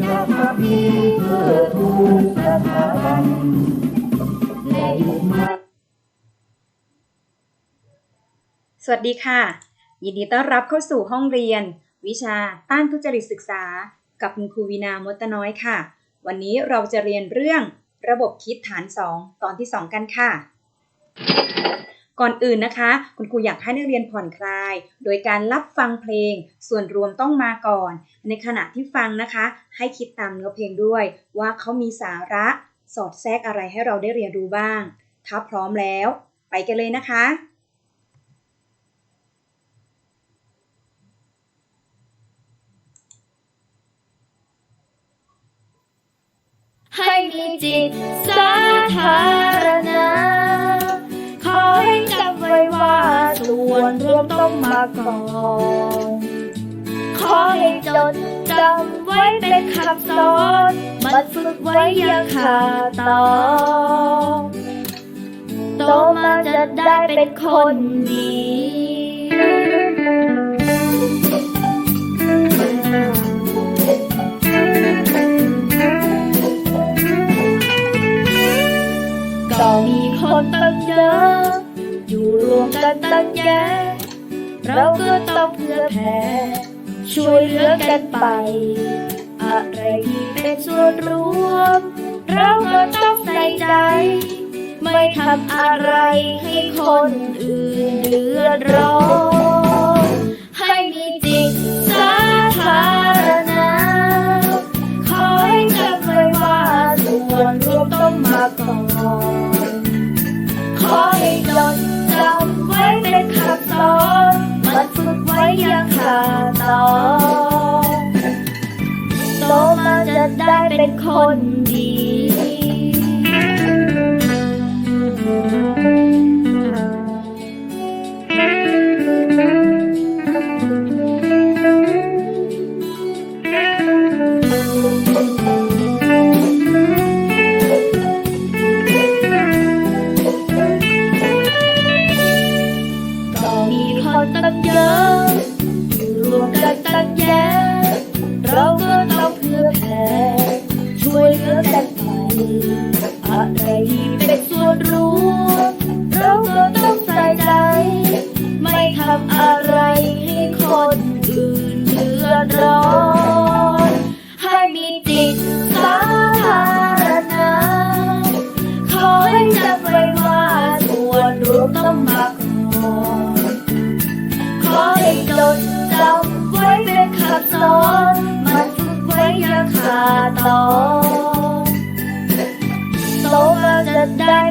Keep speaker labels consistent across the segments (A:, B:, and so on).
A: จะพักดีเพื่อทูลสถาบันและยึดมั่น
B: สวัสดีค่ะ ยินดีต้อนรับเข้าสู่ห้องเรียน วิชาต้านทุจริตศึกษา กับคุณครูวีนามดตน้อยค่ะ วันนี้เราจะเรียนเรื่องระบบคิดฐาน 2 ตอนที่ 2 กันค่ะ ก่อนอื่นนะคะ คุณครูอยากให้นักเรียนผ่อนคลาย โดยการรับฟังเพลง ส่วนรวมต้องมาก่อน ในขณะที่ฟังนะคะ ให้คิดตามเนื้อเพลงด้วย ว่าเขามีสาระสอดแทรกอะไรให้เราได้เรียนรู้บ้าง ถ้าพร้อมแล้ว ไปกันเลยนะคะ
C: ให้มีจิตสาธาร วนรวมต้องมาก่อนขอให้จดจำไว้เป็นคำสอนมันฝึกไว้อยังขาดตอนโตมาจะได้เป็นคนดี กันตั้งแยะเราก็ต้องเพื่อแผ่ช่วยเหลือกันไป อะไรที่เป็นส่วนรวม เราก็ต้องใส่ใจ ไม่ทำอะไรให้คนอื่นเดือดร้อน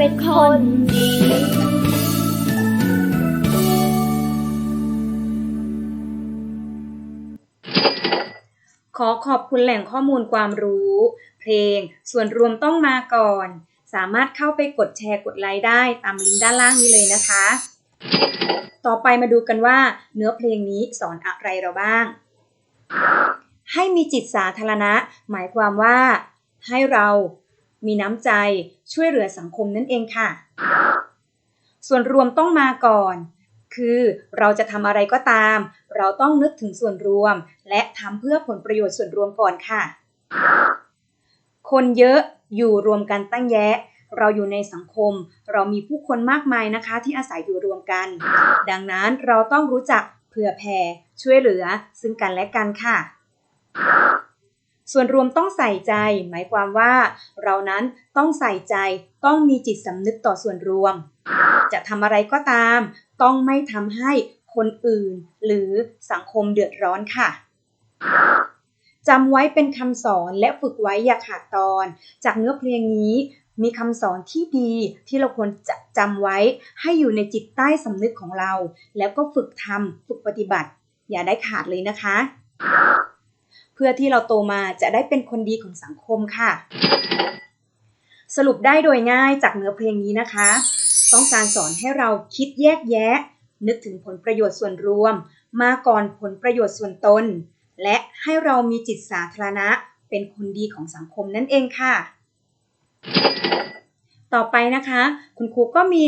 C: เป็นคนดีขอขอ
B: บคุณแหล่งข้อมูลความรู้ เพลง ส่วนรวมต้องมาก่อน สามารถเข้าไปกดแชร์กดไลค์ได้ตามลิงก์ด้านล่างนี้เลยนะคะ ต่อไปมาดูกันว่าเนื้อเพลงนี้สอนอะไรเราบ้าง ให้มีจิตสาธารณะ หมายความว่า ให้เรา มีน้ำใจช่วยเหลือสังคมนั่นเองค่ะ ส่วนรวมต้องมาก่อน คือเราจะทำอะไรก็ตาม เราต้องนึกถึงส่วนรวม และทำเพื่อผลประโยชน์ส่วนรวมก่อนค่ะ คนเยอะอยู่รวมกันตั้งแยะ เราอยู่ในสังคม เรามีผู้คนมากมายนะคะ ที่อาศัยอยู่รวมกัน ดังนั้นเราต้องรู้จักเผื่อแผ่ช่วยเหลือซึ่งกันและกันค่ะ ส่วนรวมต้องใส่ใจ หมายความว่า เรานั้นต้องใส่ใจ ต้องมีจิตสำนึกต่อส่วนรวม จะทำอะไรก็ตาม ต้องไม่ทำให้คนอื่น หรือสังคมเดือดร้อนค่ะจำไว้เป็นคำสอนและฝึกไว้อย่าขาดตอน จากเนื้อเพลงนี้มีคำสอนที่ดีที่เราควรจะจำไว้ให้อยู่ในจิตใต้สำนึกของเรา แล้วก็ฝึกทำฝึกปฏิบัติ อย่าได้ขาดเลยนะคะ เพื่อที่เราโตมาจะได้เป็นคนดีของสังคมค่ะ สรุปได้โดยง่ายจากเนื้อเพลงนี้นะคะ ต้องการสอนให้เราคิดแยกแยะ นึกถึงผลประโยชน์ส่วนรวม มาก่อนผลประโยชน์ส่วนตน และให้เรามีจิตสาธารณะ เป็นคนดีของสังคมนั่นเองค่ะ ต่อไปนะคะ คุณครูก็มี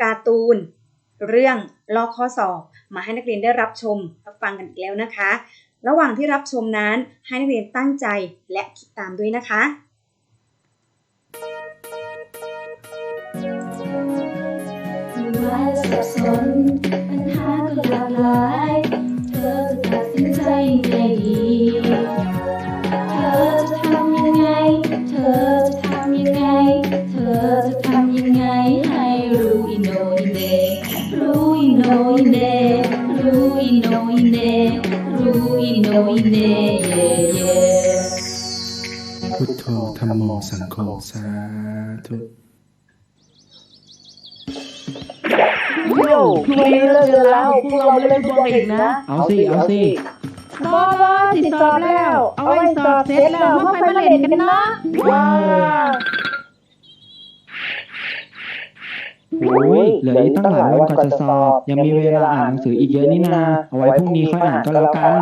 B: การ์ตูน เรื่องลอกข้อสอบ มาให้นักเรียนได้รับชมรับฟังกันอีกแล้วนะคะ ระหว่างที่รับชมนั้นให้นักเรียนตั้งใจและคิดตามด้วยนะคะ
C: สับสนปัญหาก็หลากหลาย เธอจะตัดสินใจยังไงดี เธอจะทำยังไง เธอจะทำยังไง เธอจะทำยังไง อิโนอิเนเย่เย่
D: พุทโธธรรมโมสังโฆสาธุ
E: โย่พรุ่งนี้เลิกเรียนแล้วพวกเรามาเล่นฟุตบอลอีกนะ
D: เอาสิ เอาสิ
E: บอบอสิสอบแล้ว เอาไว้สอบเสร็จแล้วมาไปมาเล่นกันนะว้า
D: โอ้ยเหลืออีกตั้งหลายวันก่อนจะสอบ ยังมีเวลาอ่านหนังสืออีกเยอะนี่นา เอาไว้พรุ่งนี้ค่อยอ่านก็แล้วกัน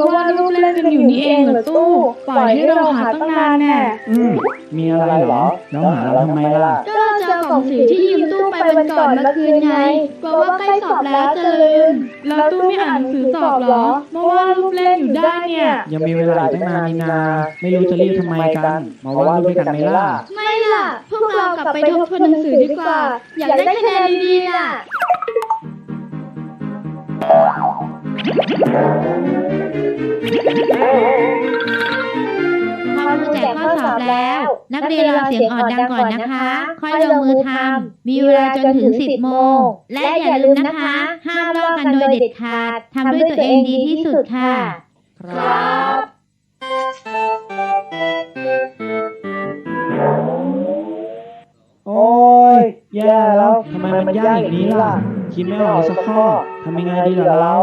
C: มาว่าลูกเล่นกันอยู่นี่เองเหรอตู้ ปล่อยให้เราหาตั้งนานแน่
D: อืมมีอะไรเหรอแล้วหาเราทำไมล่ะ
C: ก็เราจะเอากล่องสีที่ยืมตู้ไปวันก่อนมาคืนไงกลัวว่าใกล้สอบแล้วจะลืม
E: แล้วตู้ไม่อ่านหนังสือสอบเหรอเมื่อว่าลูกเล่นอยู่ได้เนี่ย
D: ยังมีเวลาอีกตั้งนานนี่นา ไม่รู้จะรีบทำไมกัน มาว่าดรูปด้วยกันไหมล่ะ
C: ไม่ล่ะ พวกเรากลับไปทบทวนหนังสือดีกว่า อยากได้คะแนนดีๆน่ะ
F: พอครูแจกข้อสอบแล้ว นักเรียนรอเสียงอ่อนดังก่อนนะคะ ค่อยลงมือทำมีเวลาจนถึง 10 โมง และอย่าลืมนะคะ ห้ามลอกกันโดยเด็ดขาดทำด้วยตัวเองดีที่สุดค่ะ
C: ครับ
D: โอ้ยแย่แล้วทำไมมันยากอย่างนี้ล่ะ คิดไม่ออกสักข้อทำยังไงดีล่ะเรา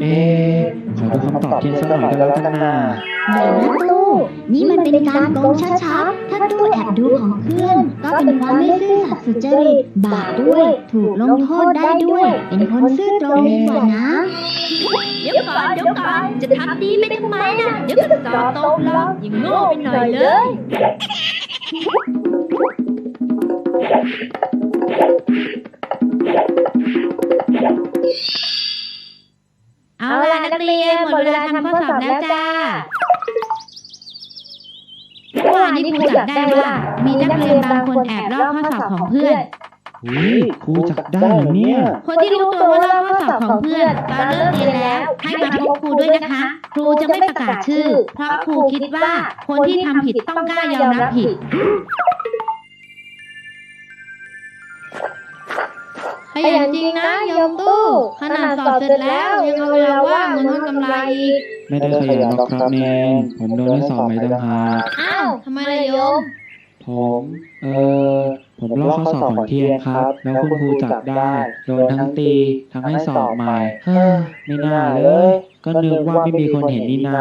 D: เอ๊ะขอดูคำตอบเทียนสักหน่อยก็แล้วกันนะ
F: เดี๋ยวนะตู้ นี่มันเป็นการโกงชัดๆ ถ้าตู้แอบดูของเพื่อน ก็เป็นความไม่ซื่อสัตย์สุจริต บาปด้วย ถูกลงโทษได้ด้วย เป็นคนซื่อตรงดีกว่านะ
C: เดี๋ยวก่อนเดี๋ยวก่อนจะทำดีไปทำไมน่ะเดี๋ยวก็สอบตกหรอกอย่างโง่ไปหน่อยเลย
F: เอาล่ะนักเรียนหมดเวลาทำข้อสอบแล้วจ้าเมื่อวานนี้ครูจับได้ว่า มีนักเรียนบางคนแอบลอกข้อสอบของเพื่อน
D: อุ้ยครูจับได้เหรอเนี่ย
F: คนที่รู้ตัวว่าลอกข้อสอบของเพื่อนตอนเลิกเรียนแล้ว ให้มาพบครูด้วยนะคะ ครูจะไม่ประกาศชื่อ เพราะครูคิดว่าคนที่ทำผิดต้องกล้ายอมรับผิด
C: ขยันจริงนะโยมตู้ ขนาดสอบเสร็จแล้วยังเอาเวลาว่างมาทำกำไรอีก
D: ไม่ได้ขยันหรอกครับเนนผมโดนให้สอบไม่ต้องหาก
C: อ้าวทำไมล่ะโยม
D: ผม เออผมลอกข้อสอบของเทียนครับ แล้วคุณครูจับได้ โดนทั้งตี ทั้งให้สอบใหม่ เฮ้อ ไม่น่าเลย ก็นึกว่าไม่มีคนเห็นนี่นา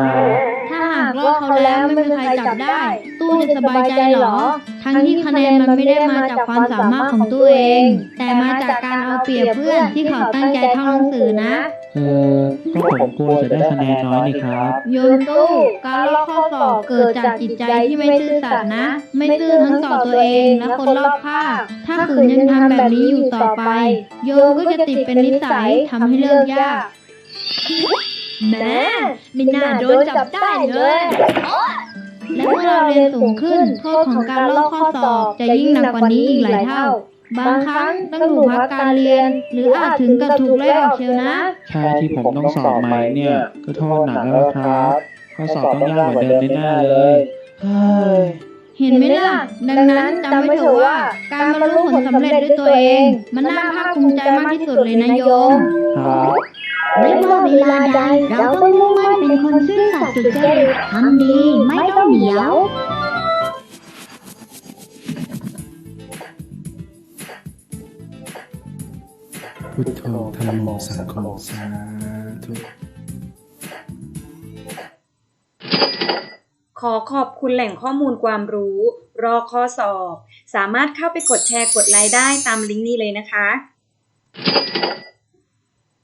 C: ถ้าหากลอกเขาแล้วไม่มีใครจับได้ ตู้จะสบายใจเหรอ ทั้งที่คะแนนมันไม่ได้มาจากความสามารถของตัวเอง แต่มาจากการเอาเปรียบเพื่อนที่เขาตั้งใจท่องหนังสือนะ
D: เออก็ผมกลัวจะได้คะแนนน้อยนี่ครับ
C: โยนตู้การลอกข้อสอบเกิดจากจิตใจที่ไม่ซื่อสัตย์นะ ไม่ซื่อทั้งต่อตัวเองและคนรอบข้างถ้าขืนยังทำแบบนี้อยู่ต่อไป โยมก็จะติดเป็นนิสัยทำให้เลิกยาก แหม่ไม่น่าโดนจับได้เลยและเมื่อเราเรียนสูงขึ้นโทษของการลอกข้อสอบจะยิ่งหนักกว่านี้อีกหลายเท่า บางครั้งต้องถูกพักการเรียน หรืออาจถึงกับถูกไล่ออกเชียวนะ
D: แค่ที่ผมต้องสอบใหม่เนี่ย ก็โทษหนักแล้วครับ ข้อสอบต้องยากกว่าเดิมแน่ๆเลยเฮ้ย
C: เห็นไหมล่ะ ดังนั้นจำไว้เถอะว่า การบรรลุผลสำเร็จด้วยตัวเอง มันน่าภาคภูมิใจมากที่สุดเลยนะโยม
D: ครับ
F: ไม่ว่าเวลาใดเราต้องมุ่งมั่นเป็นคนซื่อสัตย์สุจริตทำดีไม่ต้องเหนียว
D: พุทโธธรรมโมสังโฆสาธุ
B: ขอขอบคุณแหล่งข้อมูลความรู้ รอข้อสอบ สามารถเข้าไปกดแชร์กดไลค์ได้ตามลิงก์นี้เลยนะคะ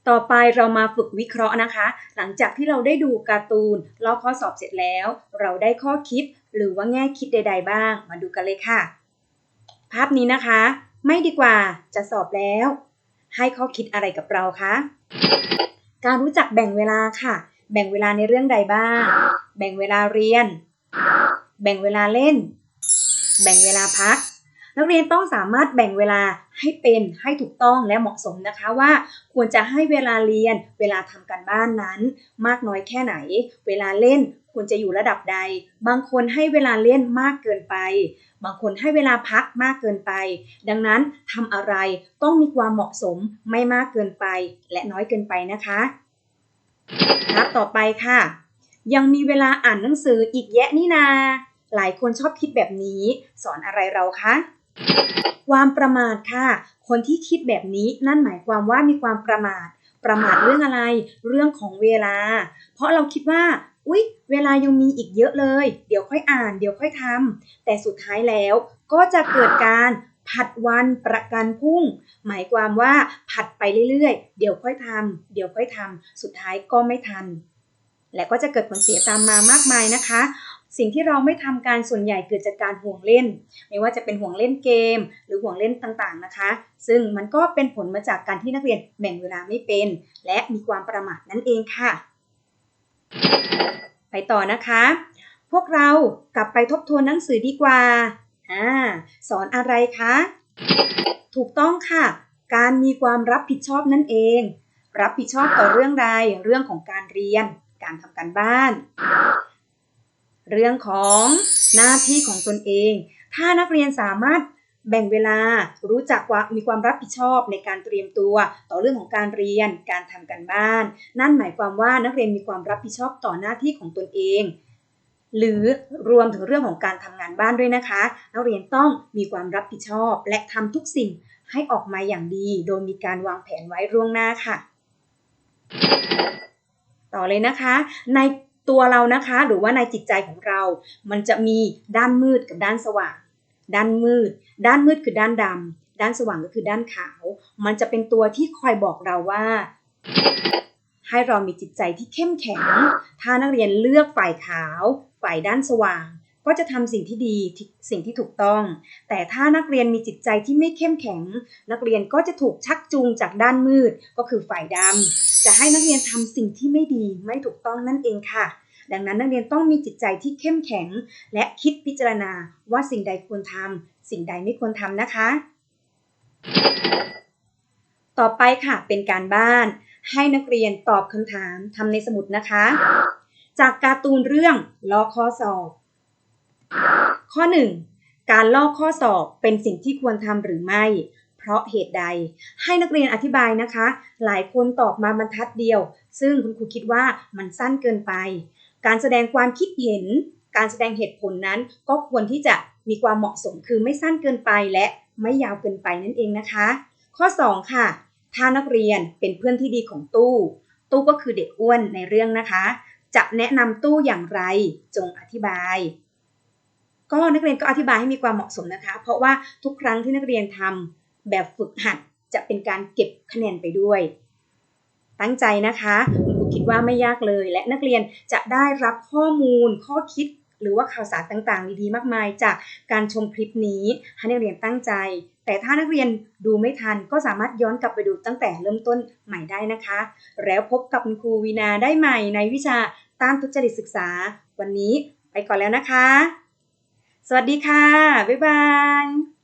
B: ต่อไปเรามาฝึกวิเคราะห์นะคะ หลังจากที่เราได้ดูการ์ตูนลอข้อสอบเสร็จแล้ว เราได้ข้อคิดหรือว่าแง่คิดใด ๆ บ้าง มาดูกันเลยค่ะ ภาพนี้นะคะ ไม่ดีกว่าจะสอบแล้ว ให้ข้อคิดอะไรกับเราคะการรู้จักแบ่งเวลาค่ะ แบ่งเวลาในเรื่องใดบ้าง แบ่งเวลาเรียน แบ่งเวลาเล่น แบ่งเวลาพัก นักเรียนต้องสามารถแบ่งเวลาให้เป็นให้ถูกต้องและเหมาะสมนะคะว่าควรจะให้เวลาเรียน เวลาทำการบ้านนั้น มากน้อยแค่ไหน เวลาเล่นควรจะอยู่ระดับใด บางคนให้เวลาเล่นมากเกินไป บางคนให้เวลาพักมากเกินไป ดังนั้นทำอะไรต้องมีความเหมาะสมไม่มากเกินไป และน้อยเกินไปนะคะครับต่อไปค่ะ ยังมีเวลาอ่านหนังสืออีกแยะนี่นา หลายคนชอบคิดแบบนี้ สอนอะไรเราคะ ความประมาทค่ะ คนที่คิดแบบนี้นั่นหมายความว่ามีความประมาท ประมาทเรื่องอะไร เรื่องของเวลา เพราะเราคิดว่าอุ๊ย เวลายังมีอีกเยอะเลย เดี๋ยวค่อยอ่าน เดี๋ยวค่อยทำ แต่สุดท้ายแล้วก็จะเกิดการผัดวันประกันพรุ่ง หมายความว่าผัดไปเรื่อยๆ เดี๋ยวค่อยทำ เดี๋ยวค่อยทำ สุดท้ายก็ไม่ทัน และก็จะเกิดผลเสียตามมามากมายนะคะ สิ่งที่เราไม่ทำการส่วนใหญ่เกิดจากการห่วงเล่น ไม่ว่าจะเป็นห่วงเล่นเกม หรือห่วงเล่นต่างๆนะคะ ซึ่งมันก็เป็นผลมาจากการที่นักเรียนแบ่งเวลาไม่เป็น และมีความประมาทนั่นเองค่ะ ไปต่อนะคะ พวกเรากลับไปทบทวนหนังสือดีกว่าอ่าสอนอะไรคะ ถูกต้องค่ะ การมีความรับผิดชอบนั่นเอง รับผิดชอบต่อเรื่องใดเรื่องของการเรียน การทำการบ้าน เรื่องของหน้าที่ของตนเอง ถ้านักเรียนสามารถแบ่งเวลารู้จักว่ามีความรับผิดชอบในการเตรียมตัวต่อเรื่องของการเรียนการทำการบ้าน นั่นหมายความว่านักเรียนมีความรับผิดชอบต่อหน้าที่ของตนเอง หรือรวมถึงเรื่องของการทำงานบ้านด้วยนะคะ นักเรียนต้องมีความรับผิดชอบ และทำทุกสิ่งให้ออกมาอย่างดี โดยมีการวางแผนไว้ล่วงหน้าค่ะ ต่อเลยนะคะ ในตัวเรานะคะหรือว่าในจิตใจของเรา มันจะมีด้านมืดกับด้านสว่าง ด้านมืด ด้านมืดคือด้านดำด้านสว่างก็คือด้านขาว มันจะเป็นตัวที่คอยบอกเราว่า ให้เรามีจิตใจที่เข้มแข็ง ถ้านักเรียนเลือกฝ่ายขาว ฝ่ายด้านสว่าง ก็จะทำสิ่งที่ดีสิ่งที่ถูกต้อง แต่ถ้านักเรียนมีจิตใจที่ไม่เข้มแข็ง นักเรียนก็จะถูกชักจูงจากด้านมืดก็คือฝ่ายดำจะให้นักเรียนทำสิ่งที่ไม่ดีไม่ถูกต้องนั่นเองค่ะ ดังนั้นนักเรียนต้องมีจิตใจที่เข้มแข็ง และคิดพิจารณาว่าสิ่งใดควรทำสิ่งใดไม่ควรทำนะคะ ต่อไปค่ะเป็นการบ้าน ให้นักเรียนตอบคำถามทำในสมุดนะคะ จากการ์ตูนเรื่องลอข้อสอบ ข้อ 1. การลอกข้อสอบเป็นสิ่งที่ควรทำหรือไม่ เพราะเหตุใด ให้นักเรียนอธิบายนะคะ หลายคนตอบมาบรรทัดเดียว ซึ่งคุณครูคิดว่ามันสั้นเกินไป การแสดงความคิดเห็น การแสดงเหตุผลนั้น ก็ควรที่จะมีความเหมาะสมคือไม่สั้นเกินไปและไม่ยาวเกินไปนั่นเองนะคะ ข้อ 2 ค่ะ ถ้านักเรียนเป็นเพื่อนที่ดีของตู้ ตู้ก็คือเด็กอ้วนในเรื่องนะคะ จะแนะนำตู้อย่างไรจงอธิบาย ก็นักเรียนก็อธิบายให้มีความเหมาะสมนะคะ เพราะว่าทุกครั้งที่นักเรียนทำแบบฝึกหัดจะเป็นการเก็บคะแนนไปด้วย ตั้งใจนะคะคุณครูคิดว่าไม่ยากเลย และนักเรียนจะได้รับข้อมูลข้อคิดหรือว่าข่าวสารต่างๆ ดีๆ มากมายจากการชมคลิปนี้ให้นักเรียนตั้งใจ แต่ถ้านักเรียนดูไม่ทันก็สามารถย้อนกลับไปดูตั้งแต่เริ่มต้นใหม่ได้นะคะ แล้วพบกับคุณครูวีนาได้ใหม่ในวิชาต้านทุจริตศึกษา วันนี้ไปก่อนแล้วนะคะ สวัสดีค่ะ บ๊ายบาย